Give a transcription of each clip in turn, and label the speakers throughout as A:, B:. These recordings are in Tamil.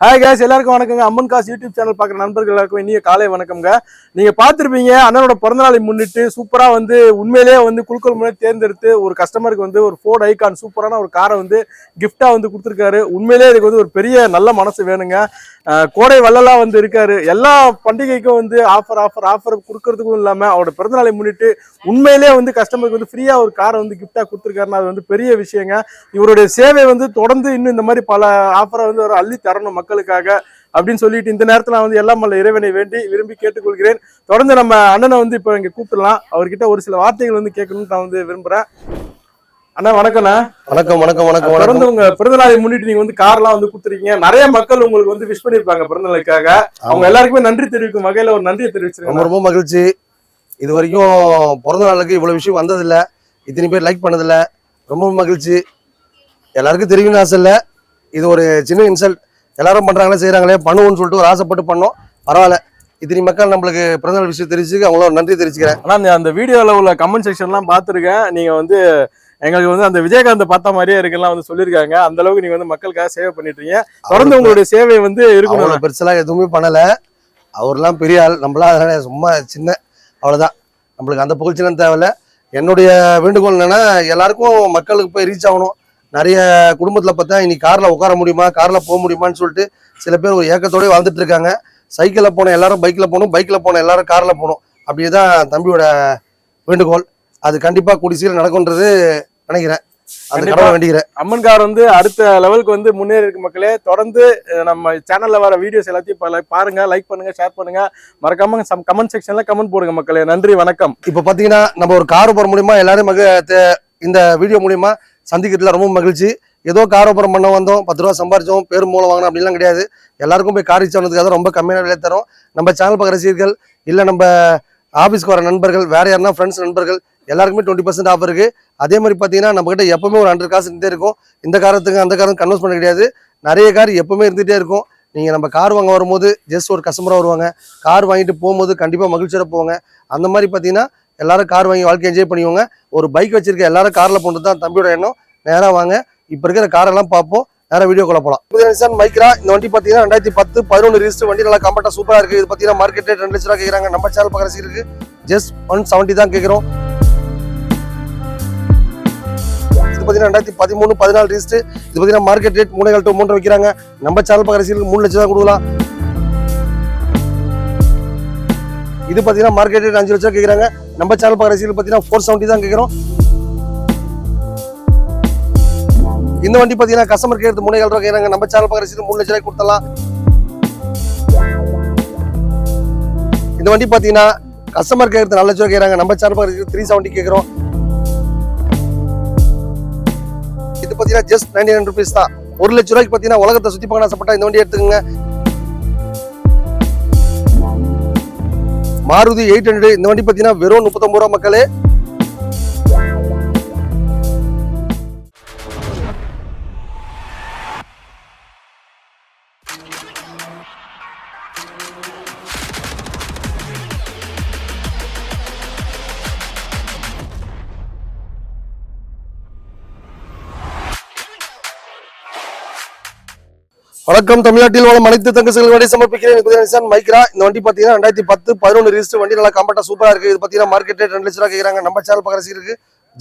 A: ஹாய் கேஸ் எல்லாருக்கும் வணக்கங்க. அம்மன் காசு யூடியூப் சேனல் பார்க்குற நண்பர்கள் எல்லாருக்கும் இனிய காலை வணக்கம்ங்க. நீங்கள் பார்த்துருப்பீங்க அண்ணனோட பிறந்தநாளை முன்னிட்டு சூப்பராக வந்து உண்மையிலேயே வந்து குழுக்கள் முன்னாடி தேர்ந்தெடுத்து ஒரு கஸ்டமருக்கு வந்து ஒரு ஃபோர்ட் ஐகான் சூப்பரான ஒரு காரை வந்து கிஃப்டாக வந்து கொடுத்துருக்காரு. உண்மையிலேயே இதுக்கு வந்து ஒரு பெரிய நல்ல மனசு வேணுங்க. கோடை வள்ளலாக வந்து இருக்காரு. எல்லா பண்டிகைக்கும் வந்து ஆஃபர் ஆஃபர் ஆஃபர் கொடுக்கறதுக்கும் இல்லாமல் அவரோட பிறந்தநாளை முன்னிட்டு உண்மையிலேயே வந்து கஸ்டமருக்கு வந்து ஃப்ரீயாக ஒரு காரை வந்து கிஃப்டாக கொடுத்துருக்காருன்னா அது வந்து பெரிய விஷயங்க. இவருடைய சேவை வந்து தொடர்ந்து இன்னும் இந்த மாதிரி பல ஆஃபரை வந்து ஒரு அள்ளி தரணும் மக்களுக்காக அப்படின்னு சொல்லிட்டு இந்த நேரத்துல நான் வந்து எல்லாம் வல்ல இறைவனை வேண்டி விரும்பி கேட்டுக்கொள்கிறேன். தொடர்ந்து நம்ம அண்ணனை வந்து இப்போ இங்க கூப்பிடலாம். அவர்கிட்ட ஒரு சில வார்த்தைகள் வந்து கேட்கணும்னு நான் வந்து விரும்புறேன். அண்ணா வணக்கம்ண்ணா
B: வணக்கம் வணக்கம் வணக்கம்
A: தொடர்ந்து உங்க பிறந்தநாளை முன்னிட்டு நீங்க வந்து கார்லாம் வந்து கொடுத்துருக்கீங்க. நிறைய மக்கள் உங்களுக்கு வந்து விஷ் பண்ணிருப்பாங்க பிறந்தநாளுக்காக. அவங்க எல்லாருக்குமே நன்றி தெரிவிக்கும் வகையில ஒரு நன்றியை
B: ரொம்ப
A: தெரிவிச்சிருக்காங்க
B: ரொம்ப மகிழ்ச்சி. இது வரைக்கும் பிறந்த நாளுக்கு இவ்வளவு விஷயம் வந்ததில்ல. இத்தனை பேர் லைக் பண்ணதில்ல. ரொம்ப மகிழ்ச்சி. எல்லாருக்கும் தெரியும்னு ஆசை இல்லை. இது ஒரு சின்ன இன்சல்ட் எல்லாரும் பண்றாங்களே செய்றாங்களே பண்ணுவோம்னு சொல்லிட்டு ஒரு ஆசைப்பட்டு பண்ணோம். பரவாயில்ல. இத்தனை மக்கள் நம்மளுக்கு பிறந்தநாள் விஷயம் தெரிஞ்சுக்க அவங்கள நன்றி தெரிவிச்சுக்கிறேன்.
A: ஆனா அந்த- அந்த வீடியோல உள்ள கமெண்ட் செக்ஷன்லாம் பார்த்துருக்கேன். நீங்க வந்து எங்களுக்கு வந்து அந்த விஜயகாந்த் பார்த்த மாதிரியே இருக்குலாம் வந்து சொல்லியிருக்காங்க. அந்த அளவுக்கு நீங்க வந்து மக்களுக்காக சேவை பண்ணிட்டு இருக்கீங்க தொடர்ந்து உங்களுடைய சேவை வந்து இருக்கணும்.
B: அவ்வளோ பெருசெல்லாம் எதுவுமே பண்ணல. அவர்லாம் பெரிய ஆள். நம்மளாம் அதனால சும்மா சின்ன அவ்வளவுதான். நம்மளுக்கு அந்த புகழ்ச்சிலாம் தேவையில்ல. என்னுடைய வேண்டுகோள் என்னன்னா எல்லாருக்கும் மக்களுக்கு போய் ரீச் ஆகணும். நிறைய குடும்பத்துல பார்த்தா இன்னைக்கு கார்ல உட்கார முடியுமா? கார்ல போக முடியுமான்னு சொல்லிட்டு சில பேர் ஒரு ஏக்கத்தோடய வாழ்ந்துட்டு இருக்காங்க. சைக்கிளில் போன எல்லாரும் பைக்கில் போகணும் பைக்கில் போன எல்லாரும் கார்ல போகணும். அப்படியே தான் தம்பியோட வேண்டுகோள். அது கண்டிப்பா கூடி சீக்கிரம் நடக்கும்ன்றது நினைக்கிறேன்.
A: அம்மன் கார் வந்து அடுத்த லெவலுக்கு வந்து முன்னேறி இருக்கு மக்களே. தொடர்ந்து நம்ம சேனல்ல வர வீடியோஸ் எல்லாத்தையும் பாருங்க லைக் பண்ணுங்க ஷேர் பண்ணுங்க. மறக்காம கமெண்ட் செக்ஷன்ல கமெண்ட் போடுங்க மக்களே. நன்றி வணக்கம்.
B: இப்போ பார்த்தீங்கன்னா நம்ம ஒரு காரோபுரம் மூலியமா எல்லாரும் இந்த வீடியோ மூலியமா சந்திக்கிறதுல ரொம்ப மகிழ்ச்சி. ஏதோ காரோபுரம் பண்ண வந்தோம் பத்து ரூபா சம்பாரிச்சோம் பேர் மூலம் வாங்கணும் அப்படிலாம் கிடையாது. எல்லாருக்கும் போய் கார் சொன்னதுக்காக ரொம்ப கம்மியான விலை தரும். நம்ம சேனல் பார்க்குற ரசிகர்கள் இல்லை நம்ம ஆஃபீஸ்க்கு வர நண்பர்கள் வேற யாருன்னா ஃப்ரெண்ட்ஸ் நண்பர்கள் எல்லாருக்குமே டுவெண்ட்டி பர்சன்ட் ஆஃபர் இருக்கு. அதே மாதிரி பார்த்தீங்கன்னா நம்ம கிட்ட எப்பவுமே ஒரு ஹண்ட்ரட் காசு இருந்தே இருக்கும். இந்த காரத்துக்கு அந்த காரம் கன்வெர்ஸ் பண்ண கிடையாது. நிறைய கார் எப்பவுமே இருந்துகிட்டே இருக்கும். நீங்கள் நம்ம கார் வாங்க வரும்போது ஜஸ்ட் ஒரு கஸ்டமராக வருவாங்க. கார் வாங்கிட்டு போகும்போது கண்டிப்பாக மகிழ்ச்சியோட போவாங்க. அந்த மாதிரி பார்த்தீங்கன்னா எல்லாரும் கார் வாங்கி வாழ்க்கை என்ஜாய் பண்ணிக்கோங்க. ஒரு பைக் வச்சிருக்க எல்லாரும் கார்ல போட்டு தான் தம்பியோட எண்ணம். நேராக வாங்க. இப்போ இருக்கிற காரெல்லாம் பார்ப்போம். நேரம் வீடியோ கொள்ள போலாம். நிசான் மைக்ரா இந்த வண்டி பார்த்தீங்கன்னா ரெண்டாயிரத்தி பத்து பதினொன்று ரிஜிஸ்டர் வண்டி நல்லா கம்பெட்டா சூப்பரா இருக்கு. இது பார்த்தீங்கன்னா மார்க்கெட் ரேட் ரெண்டு லட்ச ரூபா கேட்குறாங்க நம்ம சேனல் பக்கத்தில் இருக்கு. ஜஸ்ட் ஒன் செவன்ட்டி தான் கேட்குறோம் இது பார்த்தீங்கன்னா ரெண்டாயிரத்தி பதிமூணு பதினாலு ரிஜிஸ்டர் இது பார்த்தீங்கன்னா மார்க்கெட் ரேட் மூணு டு மூன்று வைக்கிறாங்க. நம்ம சேனல் பக்கத்தில் மூணு லட்சம் தான் கொடுக்கலாம். இது பார்த்தீங்கன்னா மார்க்கெட் ரேட் அஞ்சு லட்சம் கேட்குறாங்க நம்ம சேனல் பார்க்குற சீல் பார்த்தீங்கன்னா ஃபோர் செவன்ட்டி தான் கேட்குறோம் இந்த வண்டி பார்த்தீங்கன்னா கஸ்டமர் கேட்டு மூணு ஏழு ரூபா கேட்குறாங்க நம்ம சேனல் பார்க்குற சீல் மூணு லட்ச ரூபாய் கொடுத்தலாம் இந்த வண்டி பார்த்தீங்கன்னா கஸ்டமர் கேட்கறது நாலு லட்சம் கேட்குறாங்க நம்ம சேனல் பார்க்குற த்ரீ செவன்ட்டி கேட்குறோம் இது பார்த்தீங்கன்னா ஜஸ்ட் நைன்டி நைன் ருபீஸ் தான். ஒரு லட்ச ரூபாய்க்கு பார்த்தீங்கன்னா உலகத்தை சுற்றி பார்க்க ஆசைப்பட்டா இந்த வண்டி எடுத்துக்கோங்க. Maruti eight hundred. இந்த வண்டி பார்த்தீங்கன்னா வெறும் முப்பத்தொம்பது ரூபா மக்களே. வணக்கம். தமிழ்நாட்டில் உள்ள அனைத்து தங்க செல்கள் வண்டி சமர்ப்பிக்கிறேன். மைக்ரா. இந்த வண்டி பார்த்தீங்கன்னா ரெண்டாயிரத்தி பத்து பதினொன்று ரிஜிஸ்டர் வண்டி. நல்லா கம்பெட்டா சூப்பராக இருக்கு. இது பார்த்தீங்கன்னா மார்க்கெட் ரேட் ரெண்டு லட்ச ரூபா கேட்குறாங்க நம்ம சேனல் பக்கத்தில் இருக்கு.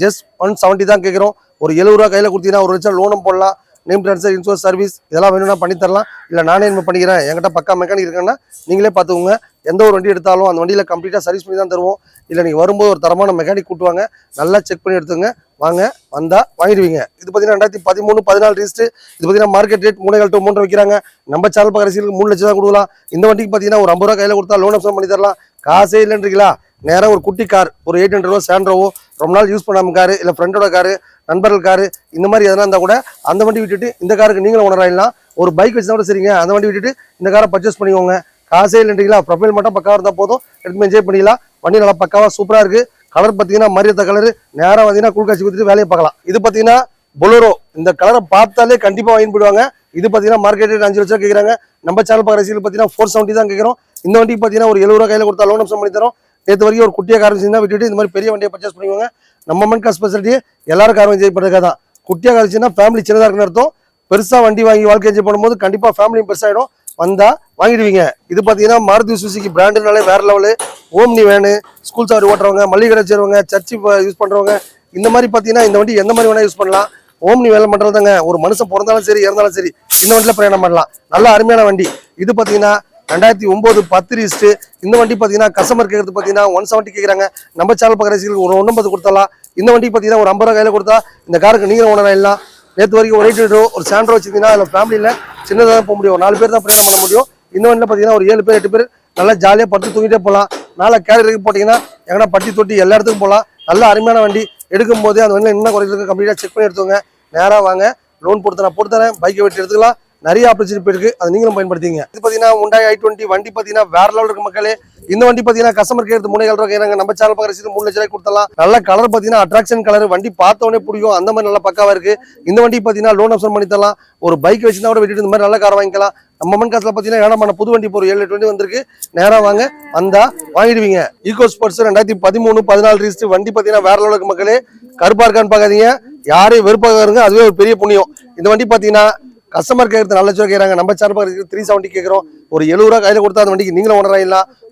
B: ஜஸ்ட் ஒன் செவன்ட்டி தான் கேட்குறோம். ஒரு எழுபது ரூபா கையில் கொடுத்தீங்கன்னா ஒரு லட்சம் லோனும் போடலாம். நேம் ட்ரான்ஸ்ஃபர் இன்சூரன்ஸ் சர்வீஸ் இதெல்லாம் வேணும்னா பண்ணி தரலாம். இல்லை நானே என்ன பண்ணிக்கிறேன். என்கிட்ட பக்கா மெக்கானிக் இருக்குன்னா நீங்களே பார்த்துக்கோங்க. எந்த ஒரு வண்டி எடுத்தாலும் அந்த வண்டியில் கம்ப்ளீட்டாக சர்வீஸ் பண்ணி தான் தருவோம். இல்லை நீங்கள் வரும்போது ஒரு தரமான மெக்கானிக் கூட்டுவாங்க. நல்லா செக் பண்ணி எடுத்துங்க வாங்க வந்தா வாங்கிடுவீங்க. இது பார்த்தீங்கன்னா ரெண்டாயிரத்தி பதிமூணு பதினாலு ரிஜிஸ்ட் இது பார்த்தீங்கன்னா மார்க்கெட் ரேட் மூணு டு மூணு வைக்கிறாங்க. நம்ம சேனல் பார்க்குற மூணு லட்சம் தான் கொடுக்கலாம். இந்த வண்டிக்கு பார்த்தீங்கன்னா ஒரு ஐம்பது ரூபா கையில் கொடுத்தா லோன் அப்சன் பண்ணி தரலாம். காசே இல்லைன்றீங்களா? நேராக ஒரு குட்டி கார் ஒரு எயிட் ஹண்ட்ரட் சேண்ட்ரவோ ரொம்ப நாள் யூஸ் பண்ணாமல் காரு இல்லை ஃப்ரெண்டோட காரு நண்பர்கள் காரு இந்த மாதிரி எதனா இருந்தால் கூட அந்த வண்டி விட்டுட்டு இந்த காருக்கு நீங்களும் உணராயிடலாம் ஒரு பைக் வச்சு கூட சரிங்க. அந்த வண்டி விட்டுட்டு இந்த காரை பர்ச்சேஸ் பண்ணிக்கோங்க. காசே இல்லைன்றீங்களா? ப்ரொஃபைல் மட்டும் பக்காவாக இருந்தால் போதும். எடுத்து என்ஜாய் பண்ணிக்கலாம். வண்டி நல்லா பக்காவாக சூப்பராக இருக்குது கலர் பார்த்தீங்கன்னா மரியத்த கலர். நேராக பார்த்தீங்கன்னா குளிர்காட்சி கொடுத்துட்டு வேலையை பார்க்கலாம். இது பார்த்தீங்கன்னா பொலோரோ இந்த கலரை பார்த்தாலே கண்டிப்பாக வாங்கி போயிடுவாங்க. இது பார்த்தீங்கன்னா மார்க்கெட் ரேட் அஞ்சு லட்சம் கேட்குறாங்க நம்ம சேனல் பார்க்குற ரசிகர்கள் பார்த்தீங்கன்னா ஃபோர் செவன்ட்டி தான் கேட்குறோம் இந்த வண்டிக்கு பார்த்தீங்கன்னா ஒரு எழுபது ரூபா கையில் கொடுத்தா லோன் அப்சன் பண்ணி தரோம். நேற்று வரைக்கும் ஒரு குட்டியாக கார் வச்சிருந்தா விட்டுட்டு இந்த மாதிரி பெரிய வண்டியை பர்ச்சேஸ் பண்ணிக்கோங்க. நம்ம மண்கா ஸ்பெஷாலிட்டி எல்லாரும் காரணம் என்ஜாய் பண்ணுறதுக்காக தான். குட்டியாக கார் ஃபேமிலி சின்னதாக இருக்குன்னு அர்த்தம். பெருசாக வண்டி வாங்கி வாழ்க்கை என்ஜாய் பண்ணும்போது கண்டிப்பாக ஃபேமிலியும் பெருசாயிடும். வந்தா வாங்கிடுவீங்க. இது பாத்தீங்கன்னா மாருதி சுசுகி பிராண்டுனாலே வேற level Omni van school sir ஓட்டுறவங்க மளிகை கடை செய்கிறவங்க சர்ச்சு யூஸ் பண்றவங்க இந்த மாதிரி பாத்தீங்கன்னா இந்த வண்டி எந்த மாதிரி வேணா யூஸ் பண்ணலாம். ஓம்னி வேலை பண்றதாங்க ஒரு மனுஷன் பிறந்தாலும் சரி இறந்தாலும் சரி இந்த வண்டியில பிரயாணம் பண்ணலாம். நல்ல அருமையான வண்டி. இது பாத்தீங்கன்னா ரெண்டாயிரத்தி ஒன்பது பத்து ரிஸ்ட்டு இந்த வண்டி பாத்தீங்கன்னா கஸ்டமர் கேட்கறது பாத்தீங்கன்னா ஒன் செவன்ட்டி கேட்குறாங்க நம்ம சேனல் பார்க்குற ரசிகர்களுக்கு ஒரு ஒன்பது கொடுத்தலாம் இந்த வண்டி பாத்தீங்கன்னா ஒரு ஐம்பது ரூபா கையில கொடுத்தா இந்த காருக்கு நீங்களும் ஓனர் ஆயிடலாம். நேற்று வரைக்கும் ஒரு எயிட் ஒரு சாண்ட்ரோ வச்சிருந்தீங்கன்னா அதில் ஃபேமிலியில் சின்னதாக தான் போக முடியும். ஒரு நாலு பேர் தான் பிரயாணம் பண்ண முடியும். இந்த வண்டியில் பார்த்தீங்கன்னா ஒரு ஏழு பேர் எட்டு பேர் நல்லா ஜாலியாக பட்டு தூங்கிட்டே போகலாம். நாளை கேரியருக்கு போட்டிங்கன்னா எங்கன்னா பட்டி தொட்டி எல்லா இடத்துக்கும் போகலாம். நல்ல அருமையான வண்டி. எடுக்கும் போதே அந்த வண்டியில் என்ன குறைஞ்சிருக்கு கம்ப்ளீட்டாக செக் பண்ணி எடுத்துக்கோங்க. நேராக வாங்க. லோன் போட்டு நான் போட்டு தரேன். பைக்கை வெட்டி எடுத்துக்கலாம். நிறைய ஆப்பர்ச்சுனிட்டி இருக்கு அது நீங்களும் பயன்படுத்திங்க. இது பார்த்தீங்கன்னா உண்டாய் ஐ டுவெண்ட்டி வண்டி பார்த்தீங்கன்னா வேற லெவல் இருக்கு மக்களே. இந்த வண்டி பார்த்தீங்கன்னா கஸ்டமர் கேட்டு மூணு ரூபாய் கேட்குறாங்க நம்ம சேனல் பார்க்குற மூணு லட்ச ரூபாய் கொடுத்தலாம் நல்ல கலர் பார்த்தீங்கன்னா அட்ராக்ஷன் கலர் வண்டி பார்த்தோன்னே பிடிக்கும் அந்த மாதிரி நல்லா பக்காவாக இருக்கு. இந்த வண்டி பார்த்தீங்கன்னா லோன் ஆப்ஷன் பண்ணி தரலாம். ஒரு பைக் வச்சுருந்தா கூட விட்டுட்டு இந்த மாதிரி நல்ல கார் வாங்கிக்கலாம். நம்ம மண் காசில் பார்த்தீங்கன்னா ஏழாமான புது வண்டி போகிற ஏழு எட்டு வண்டி வந்திருக்கு. நேராக வாங்க வந்தா வாங்கிடுவீங்க. ஈகோ ஸ்போர்ட்ஸ் ரெண்டாயிரத்தி பதிமூணு பதினாலு ரீஸ்ட் வண்டி பார்த்தீங்கன்னா வேற லெவலுக்கு மக்களே. கருப்பாக இருக்கான்னு பார்க்காதீங்க. யாரையும் வெறுப்பாக இருங்க அதுவே ஒரு பெரிய புண்ணியம். இந்த வண்டி பார்த்தீங்கன்னா கஸ்டமர் கேட்கறது நல்ல லட்சம் கேட்குறாங்க நம்ம சார்பாக இருக்குது த்ரீ செவன்ட்டி கேட்குறோம் ஒரு எழுபது ரூபா கையில் கொடுத்தா அந்த வண்டிக்கு நீங்களும் ஓனர்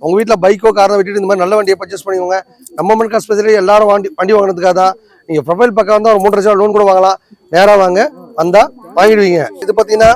B: உங்கள் வீட்டில் பைக்கோ காரோ விட்டுட்டு இந்த மாதிரி நல்ல வண்டியை பர்ச்சேஸ் பண்ணிக்கோங்க. நம்ம மண்கா ஸ்பெஷலி எல்லாரும் வண்டி வண்டி வாங்கினதுக்காக தான். நீங்கள் ப்ரொஃபைல் பக்கம் வந்தால் ஒரு மூன்று லட்சம் லோன் கூட வாங்கலாம். நேராக வாங்க வந்தால் வாங்கிடுவீங்க. இது பார்த்தீங்கன்னா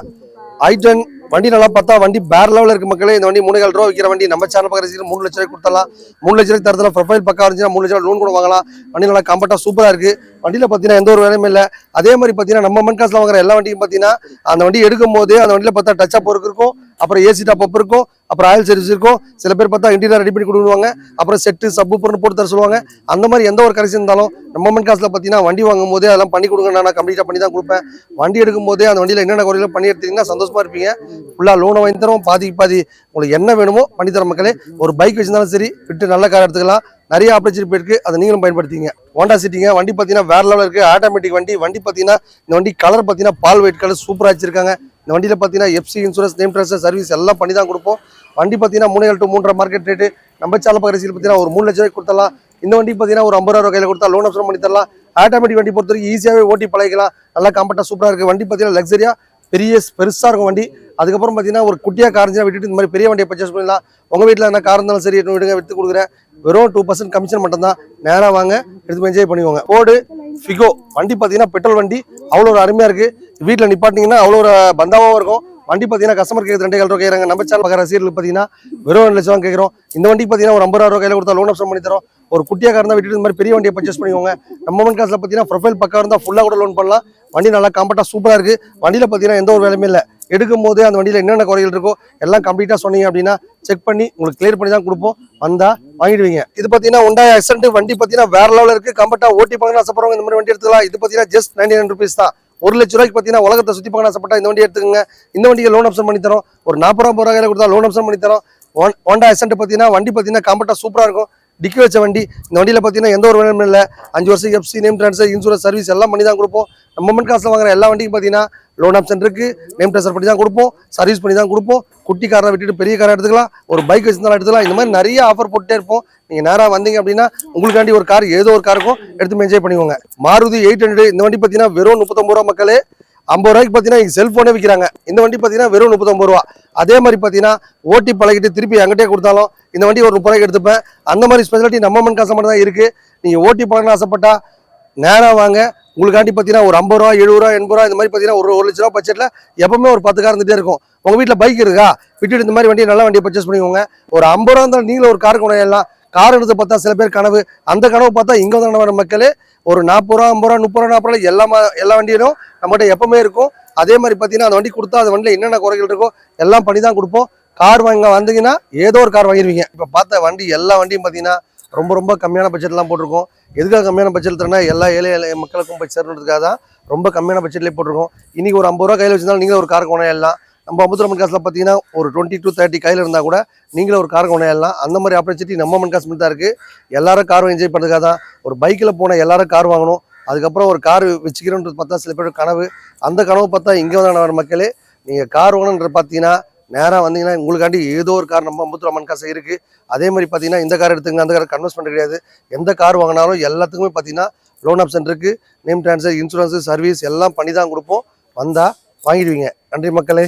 B: ஐட்டன் வண்டி நல்லா பார்த்தா வண்டி பேர் லெவலில் இருக்கு மக்களே. இந்த வண்டி மூணு கால் ரூபா விற்கிற வண்டி நம்ம சேனல் பக்கம் மூணு லட்ச ரூபாய் கொடுத்தலாம் மூணு லட்ச ரூபாய் தரத்தில் ப்ரொஃபைல் பக்கம் இருந்துச்சுன்னா மூணு லட்ச ரூபா லோன் கூட வாங்கலாம். வண்டி நல்லா கம்ஃபர்ட்டாக சூப்பராக இருக்குது வண்டியில் பார்த்தீங்கன்னா எந்த ஒரு வேலையுமே இல்லை. அதே மாதிரி பார்த்தீங்கன்னா நம்ம மண் காசில் வாங்குற எல்லா வண்டியும் பார்த்தீங்கன்னா அந்த வண்டி எடுக்கும் போது அந்த வண்டியில் பார்த்தா டச் அப் இருக்கும். அப்புறம் ஏசி டாப் அப் இருக்கும் அப்புறம் ஆயில் சர்வீஸ் இருக்கும். சில பேர் பார்த்தா இன்டீரியர் ரெடி பண்ணி கொடுக்குவாங்க அப்புறம் செட்டு சப்பு போட்டு தர சொல்லுவாங்க. அந்த மாதிரி எந்த ஒரு கரெக்ஷன் இருந்தாலும் நம்ம மண் காசில் பார்த்தீங்கன்னா வண்டி வாங்கும் போதே அதெல்லாம் பண்ணி கொடுங்க நான் கம்ப்ளீட்டாக பண்ணி தான் கொடுப்பேன். வண்டி எடுக்கும் போதே அந்த வண்டியில் என்னென்ன குறையில பண்ணி எடுத்தீங்கன்னா சந்தோஷமாக இருப்பீங்க. ஃபுல்லாக லோனை வாங்கி தரோம் பாதிக்கு பாதி உங்களுக்கு என்ன வேணுமோ பண்ணி தர மக்களே. ஒரு பைக் வச்சிருந்தாலும் சரி விட்டு நல்ல கார் எடுத்துக்கலாம். நிறைய ஆப்பர்ச்சுனிட்டி இருக்கு அதை நீங்களும் பயன்படுத்திங்க. ஹோண்டா சிட்டிங்க வண்டி பார்த்தீங்கன்னா வேற லெவலில் இருக்குது ஆட்டோமேட்டிக் வண்டி. வண்டி பார்த்தீங்கன்னா இந்த வண்டி கலர் பார்த்தீங்கன்னா பால் ஒயிட் கலர் சூப்பராக வச்சிருக்காங்க. இந்த வண்டியில் பார்த்தீங்கன்னா FC insurance name transfer service எல்லாம் பண்ணி தான் கொடுப்போம். வண்டி பார்த்தீங்கன்னா மூணு டு மூன்றரை மார்க்கெட் ரேட்டு நம்ம சேனல் பக்கத்தில் பார்த்தீங்கன்னா ஒரு மூணு லட்ச ரூபாய் கொடுத்தலாம் இந்த வண்டி பார்த்தீங்கன்னா ஒரு ஐம்பது ரூபா கையில் கொடுத்தா லோன் ஆப்ஷன் பண்ணி தரலாம். ஆட்டோமேட்டிக் வண்டி பொறுத்த வரைக்கும் ஈஸியாகவே ஓட்டி பழகிக்கலாம். நல்லா கம்ஃபர்ட்டாக சூப்பராக இருக்குது வண்டி பார்த்தீங்கன்னா லக்ஸரியாக பெரிய பெருசாக இருக்கும் வண்டி. அதுக்கப்புறம் பார்த்தீங்கன்னா ஒரு குட்டியாக காரஞ்சினா விட்டுட்டு இந்த மாதிரி பெரிய வண்டியை பர்ச்சேஸ் பண்ணலாம் உங்கள் வீட்டில் என்ன கார் இருந்தாலும் சரி எடுத்து விடுங்க விற்று கொடுக்குறேன். வெறும் டூ பர்சன்ட் கமிஷன் மட்டும் தான் நேராக வாங்க எடுத்து என்ஜாய் பண்ணிக்கோங்க. ஓடு ஃபிகோ வண்டி பார்த்தீங்கன்னா பெட்ரோல் வண்டி அவ்வளோ ஒரு அருமையாக இருக்குது வீட்டில் நிப்பாட்டிங்கன்னா அவ்வளோ ஒரு பந்தாவாகவும் இருக்கும். வண்டி பார்த்தீங்கன்னா கஸ்டமர் கேட்குறது ரெண்டே கால் ரூபா கேட்குறாங்க நம்ம சேனல் பார்க்குற ரசிகர்கள் பார்த்தீங்கன்னா வெறும் ரெண்டு லட்சம் கேட்குறோம் இந்த வண்டி பார்த்தீங்கன்னா ஒரு ஐம்பது ரூபா கையில் கொடுத்தா லோன் ஆப்ஷன் பண்ணி தரோம். ஒரு குட்டியாக இருந்தால் விட்டுட்டு இந்த மாதிரி பெரிய வண்டியை பர்ச்சேஸ் பண்ணிக்கோங்க. நம்ம மண் காசில் பார்த்தீங்கன்னா ப்ரொஃபைல் பக்கம் இருந்தால் ஃபுல்லாக கூட லோன் பண்ணலாம். வண்டி நல்லா கம்ஃபர்ட்டாக சூப்பராக இருக்குது வண்டியில் பார்த்தீங்கன்னா எந்த ஒரு வேலையுமே இல்லை. எடுக்கும் போது அந்த வண்டியில் என்னென்ன குறைகள் இருக்கோ எல்லாம் கம்ப்ளீட்டாக சொன்னீங்க அப்படின்னா செக் பண்ணி உங்களுக்கு கிளியர் பண்ணி தான் கொடுப்போம். வந்தா வாங்கிடுவீங்க. இது பார்த்தீங்கன்னா உண்டாய எக்ஸன்ட் வண்டி பார்த்தீங்கன்னா வேற லெவலில் இருக்கு. கம்பெட்டா ஓட்டி பார்க்கணும் ஆசைப்படுறவங்க இந்த மாதிரி வண்டி எடுத்துக்கலாம். இது பார்த்தீங்கன்னா ஜஸ்ட் நைன்டி நைன் ருபீஸ் தான். ஒரு லட்ச ரூபாய்க்கு பார்த்தீங்கன்னா உலகத்தை சுற்றி பார்க்கணும் ஆசைப்பட்டா இந்த வண்டி எடுத்துக்கோங்க. இந்த வண்டிக்கு லோன் ஆப்ஷன் பண்ணி தரோம். ஒரு நாற்பது ரூபா ரூபாய் கொடுத்தா லோன் ஆப்ஷன் பண்ணி தரோம். ஒன் ஹோண்டா அசென்ட் பார்த்தீங்கன்னா வண்டி பார்த்தீங்கன்னா கம்பெட்டா சூப்பராக இருக்கும். டிக்கி வச்ச வண்டி இந்த வண்டியில் பார்த்தீங்கன்னா எந்த ஒரு வேணும் இல்லை. அஞ்சு வருஷம் FC name transfer insurance service எல்லாம் பண்ணி தான் கொடுப்போம். நம்ம மண் காசில் வாங்குற எல்லா வண்டிக்கும் பார்த்தீங்கன்னா லோன் ஆப்ஷன் இருக்குது நேம் ட்ரான்ஸ்ஃபர் பண்ணி தான் கொடுப்போம். சர்வீஸ் பண்ணி தான் கொடுப்போம். குட்டி காரை விட்டுட்டு பெரிய காரை எடுத்துக்கலாம். ஒரு பைக் வச்சிருந்தாலும் எடுத்துக்கலாம். இந்த மாதிரி நிறைய ஆஃபர் போட்டுட்டே இருப்போம். நீங்கள் நேராக வந்தீங்க அப்படின்னா உங்களுக்காண்டி ஒரு கார் ஏதோ ஒரு காருக்கும் எடுத்து என்ஜாய் பண்ணிக்கோங்க. மாருதி எயிட் ஹண்ட்ரட் இந்த வண்டி பார்த்தீங்கன்னா வெறும் முப்பத்தொம்பது ரூபா மக்களே. ஐம்பது ரூபாய்க்கு பார்த்தீங்கன்னா இங்கே செல்ஃபோனே விற்கிறாங்க இந்த வண்டி பார்த்தீங்கன்னா வெறும் முப்பத்தொம்பது ரூபா. அதே மாதிரி பார்த்தீங்கன்னா ஓட்டி பழகிட்டு திருப்பி எங்கிட்டே கொடுத்தாலும் இந்த வண்டி ஒரு முப்பது ரூபாய்க்கு எடுத்துப்பேன். அந்த மாதிரி ஸ்பெஷாலிட்டி நம்ம மண் காசு மட்டும் தான் இருக்குது நீங்கள் ஓட்டி பழகணும் ஆசைப்பட்டா நேராக வாங்க. உங்களுக்காண்டி பார்த்தீங்கன்னா ஒரு ஐம்பது ரூபா எழுபது ரூபா எண்பது ரூபா இந்த மாதிரி பார்த்தீங்கன்னா ஒரு ஒரு லட்ச ரூபா பட்ஜெட்டில் எப்பவுமே ஒரு பத்து கார் இருந்துகிட்டே இருக்கும். உங்கள் வீட்டில் பைக் இருக்கா? விட்டுட்டு இந்த மாதிரி வண்டியை நல்ல வண்டியை பர்ச்சேஸ் பண்ணிக்கோங்க. ஒரு ஐம்பது ரூபா இருந்தாலும் நீங்களும் ஒரு கார் கொண்டு எல்லாம் கார் எடுத்து பார்த்தா சில பேர் கனவு. அந்த கனவு பார்த்தா இங்கே வந்து வர மக்களே ஒரு நாற்பது ரூபா ஐம்பது ரூபா முப்பது ரூபா நாற்பது ரூபா எல்லா எல்லா வண்டியிலும் நம்மகிட்ட எப்பவுமே இருக்கும். அதே மாதிரி பார்த்தீங்கன்னா அந்த வண்டி கொடுத்தா அந்த வண்டியில் என்னென்ன குறைகள் இருக்கோ எல்லாம் பண்ணி தான் கொடுப்போம். கார் வாங்க வந்தீங்கன்னா ஏதோ ஒரு கார் வாங்கிடுவீங்க. இப்போ பார்த்த வண்டி எல்லா வண்டியும் பார்த்தீங்கன்னா ரொம்ப ரொம்ப கம்மியான பட்ஜெட்லாம் போட்டிருக்கோம். எதுக்காக கம்மியான பட்ஜெட் எல்லா ஏழை ஏழை மக்களுக்கும் போய் சேரணுன்றதுக்காக தான் ரொம்ப கம்மியான பட்ஜெட்லேயே போட்டிருக்கோம். இன்னைக்கு ஒரு ஐம்பது ரூபா கையில் வச்சிருந்தாலும் நீங்கள் ஒரு கார் கொண்டாடலாம் நம்ம அமுத்துரமன் காசில் பார்த்தீங்கன்னா ஒரு டுவெண்ட்டி டூ தேர்ட்டி கையில் இருந்தால் கூட நீங்களே ஒரு கார் கொண்டாடலாம் அந்த மாதிரி ஆப்பர்ச்சுனிட்டி நம்ம மன் காசு மட்டும் தான் இருக்குது எல்லாரும் காரும் என்ஜாய் பண்ணுறதுக்காக தான். ஒரு பைக்கில் போனால் எல்லாரும் கார் வாங்கணும். அதுக்கப்புறம் ஒரு கார் வச்சுக்கிறோன்றது பார்த்தா சில பேர் கனவு. அந்த கனவு பார்த்தா இங்கே வந்தான மக்களே. நீங்கள் கார் வாங்கணுன்றது பார்த்தீங்கன்னா நேராக வந்தீங்கன்னா உங்களுக்காண்டி ஏதோ ஒரு கார் நம்ம அம்புத்தூர் காசு இருக்குது அதே மாதிரி பார்த்தீங்கன்னா இந்த கார் எடுத்துங்க அந்த கார் கன்வெர்ஸ் பண்ண கிடையாது. எந்த கார் வாங்கினாலும் எல்லாத்துக்குமே பார்த்தீங்கன்னா லோன் ஆப்ஷன் இருக்குது நேம் ட்ரான்ஸ்ஃபர் இன்சூரன்ஸு சர்வீஸ் எல்லாம் பண்ணி தான் கொடுப்போம். வந்தால் வாங்கிடுவீங்க. நன்றி மக்களே.